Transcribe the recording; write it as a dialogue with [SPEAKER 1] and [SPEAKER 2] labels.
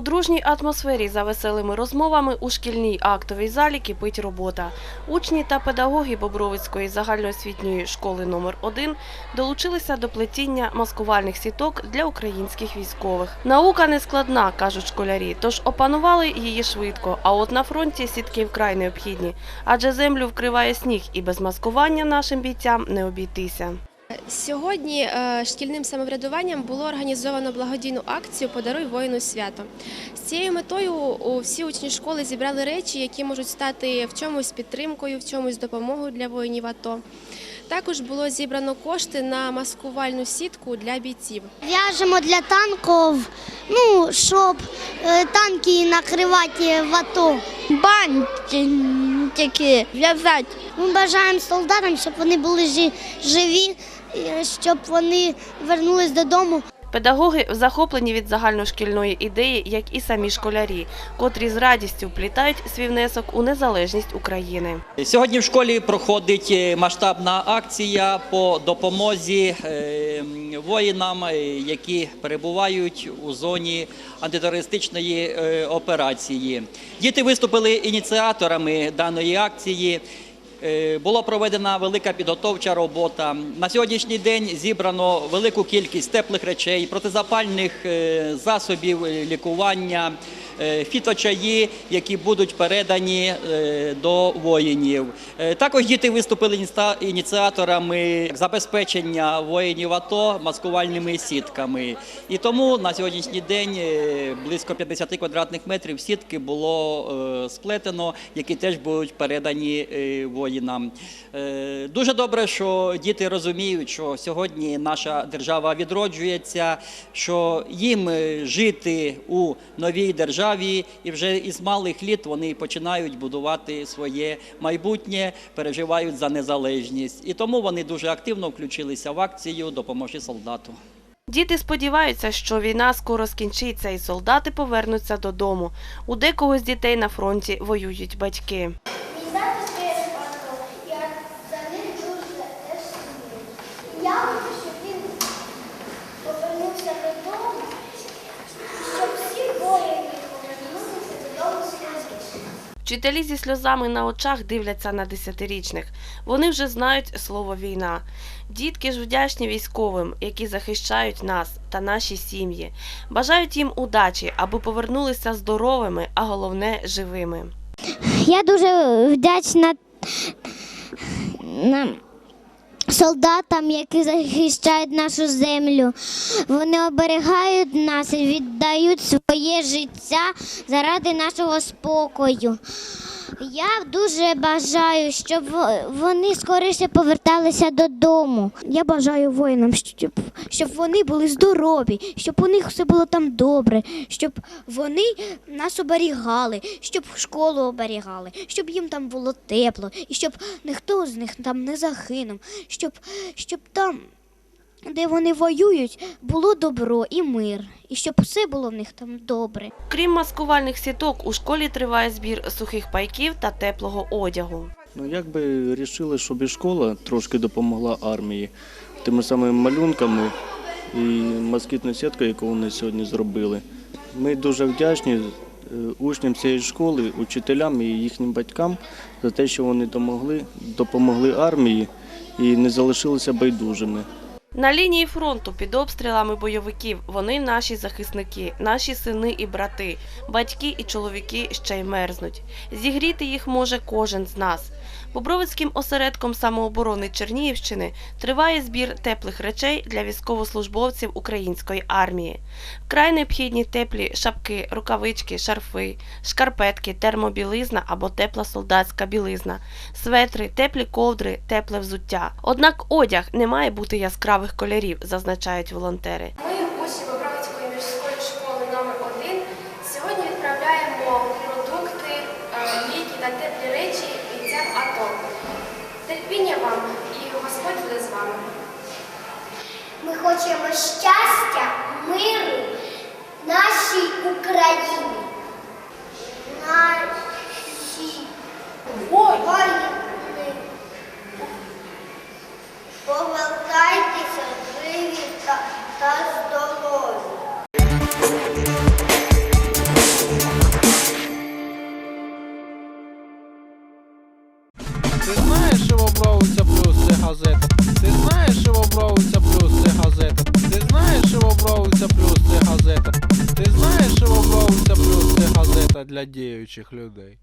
[SPEAKER 1] дружній атмосфері за веселими розмовами у шкільній актовій залі кипить робота. Учні та педагоги Бобровицької загальноосвітньої школи номер 1 долучилися до плетіння маскувальних сіток для українських військових. Наука не складна, кажуть школярі, тож опанували її швидко. А от на фронті сітки вкрай необхідні, адже землю вкриває сніг, і без маскування нашим бійцям не обійтися.
[SPEAKER 2] Сьогодні е, шкільним самоврядуванням було організовано благодійну акцію Подаруй воїну свято. З цією метою всі учні школи зібрали речі, які можуть стати в чомусь підтримкою, в чомусь допомогою для воїнів АТО. Також було зібрано кошти на маскувальну сітку для бійців.
[SPEAKER 3] В'яжемо для танків, ну, щоб е, танки накривати в АТО. Бантики в'язати. Ми бажаємо солдатам, щоб вони були жи- живі, щоб вони вернулись додому.
[SPEAKER 1] Педагоги захоплені від загальношкільної ідеї, як і самі школярі, котрі з радістю вплітають свій внесок у незалежність України.
[SPEAKER 4] Сьогодні в школі проходить е, масштабна акція по допомозі е, воїнам, е, які перебувають у зоні антитерористичної операції. Діти виступили ініціаторами даної акції. Е, Була проведена велика підготовча робота. На сьогоднішній день зібрано велику кількість теплих речей, протизапальних е, засобів е, лікування, фіточаї, які будуть передані е, до воїнів. Е, Також діти виступили ініціаторами забезпечення воїнів АТО маскувальними сітками. І тому на сьогоднішній день е, близько 50 квадратних метрів сітки було е, сплетено, які теж будуть передані е, воїнам. Е, Дуже добре, що діти розуміють, що сьогодні наша держава відроджується, що їм е, жити у новій державі, і вже із малих літ вони починають будувати своє майбутнє, переживають за незалежність. І тому вони дуже активно включилися в акцію Допоможі солдату.
[SPEAKER 1] Діти сподіваються, що війна скоро скінчиться і солдати повернуться додому. У декого з дітей на фронті воюють батьки.
[SPEAKER 3] Мій тато стоїть в АТО, я за ним дуже теж сумую. Я хочу, щоб він повернувся додому, щоб всі воїни повернулися додому скоріше.
[SPEAKER 1] Вчителі зі сльозами на очах дивляться на десятирічних. Вони вже знають слово війна. Дітки ж вдячні військовим, які захищають нас та наші сім'ї. Бажають їм удачі, аби повернулися здоровими, а головне живими.
[SPEAKER 3] Я дуже вдячна на солдатам, які захищають нашу землю. Вони оберігають нас і віддають своє життя заради нашого спокою. Я дуже бажаю, щоб во- вони скоріше поверталися додому. Я бажаю воїнам, щоб, щоб вони були здорові, щоб у них все було там добре, щоб вони нас оберігали, щоб школу оберігали, щоб їм там було тепло, і щоб ніхто з них там не загинув, щоб, щоб там, де вони воюють, було добро і мир, і щоб все було в них там добре.
[SPEAKER 1] Крім маскувальних сіток, у школі триває збір сухих пайків та теплого одягу.
[SPEAKER 5] Ну, як би вирішили, щоб і школа трошки допомогла армії тими самими малюнками і москітною сіткою, яку вони сьогодні зробили. Ми дуже вдячні е, учням цієї школи, учителям і їхнім батькам за те, що вони домогли, допомогли армії і не залишилися байдужими.
[SPEAKER 1] На лінії фронту під обстрілами бойовиків вони наші захисники, наші сини і брати, батьки і чоловіки ще й мерзнуть. Зігріти їх може кожен з нас. Бобровицьким осередком самооборони Чернігівщини триває збір теплих речей для військовослужбовців української армії. Вкрай необхідні теплі шапки, рукавички, шарфи, шкарпетки, термобілизна або тепла солдатська білизна, светри, теплі ковдри, тепле взуття. Однак одяг не має бути яскравих кольорів, зазначають волонтери.
[SPEAKER 2] Ми, учні Бобровицької міжської школи номер 1 сьогодні відправляємо продукти, е, ліки та теплі речі бійцям АТО. Терпіння вам і Господь буде з вами.
[SPEAKER 3] Ми хочемо щастя, миру нашій Ти знаєш, що вобровиця плюс це газета. Ти
[SPEAKER 6] знаєш, що вобровиця плюс це газета. Ти знаєш, що вобровиця плюс це газета. Ти знаєш, що вобровиця плюс це газета для діючих людей.